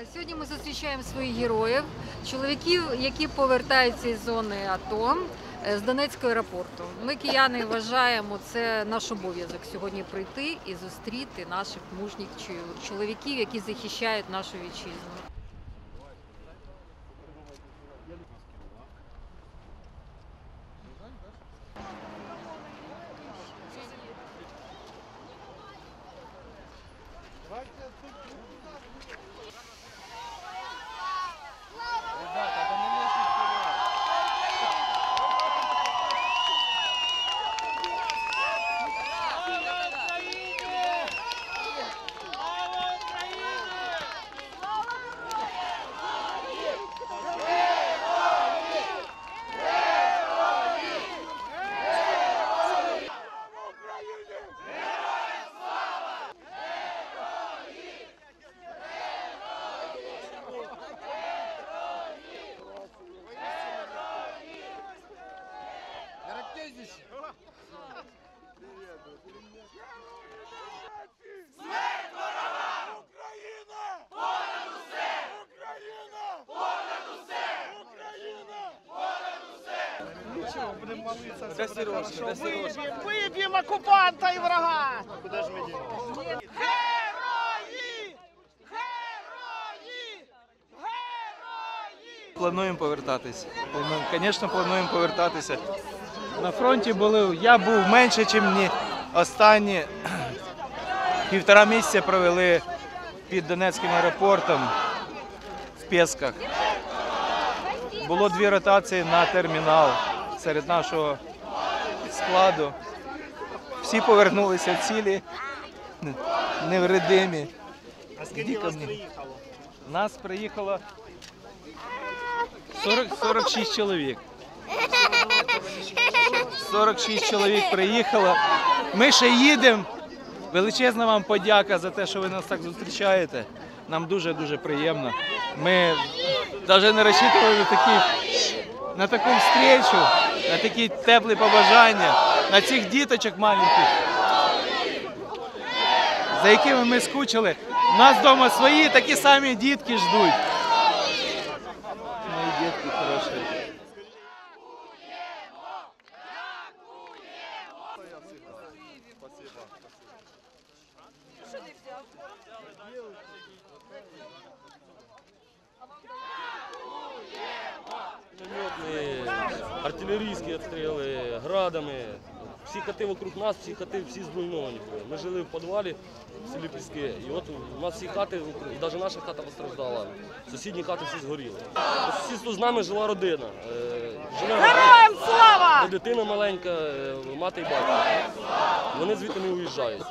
Е, Сьогодні ми зустрічаємо своїх героїв, чоловіків, які повертаються із зони АТО е, з Донецького аеропорту. Ми, кияни, вважаємо це наш обов'язок сьогодні прийти і зустріти наших мужніх чоловіків, які захищають нашу вітчизну. Де Сережка? Де Сережка? Виб'ємо окупанта і врага! Герої! Герої! Герої! Плануємо повертатись. Плануємо, Звісно, плануємо повертатися. На фронті були, я був менше, ніж ні. Останні півтора місяця провели під Донецьким аеропортом в Пєсках. Було дві ротації на термінал серед нашого складу. Всі повернулися цілі, невредимі. А скільки вас приїхало? Нас приїхало 40, 46 чоловік. 46 чоловік приїхало. Ми ще їдемо. Величезна вам подяка за те, що ви нас так зустрічаєте. Нам дуже-дуже приємно. Ми навіть не розчитували на, такі, на таку встречу, на такі теплі побажання, на цих діточок маленьких, за якими ми скучили. У нас вдома свої такі самі дітки ждуть. Мої дітки хороші. Мінометні, артилерійські обстріли, градами. Всі хати вокруг нас, всі хати всі зруйновані. Ми жили в підвалі в селі Піски. І от у нас всі хати, навіть наша хата постраждала. Сусідні хати всі згоріли. По сусідству з нами жила родина. Е, Героям слава! Дитина маленька, е, мати і батько. Вони звідти не уїжджають.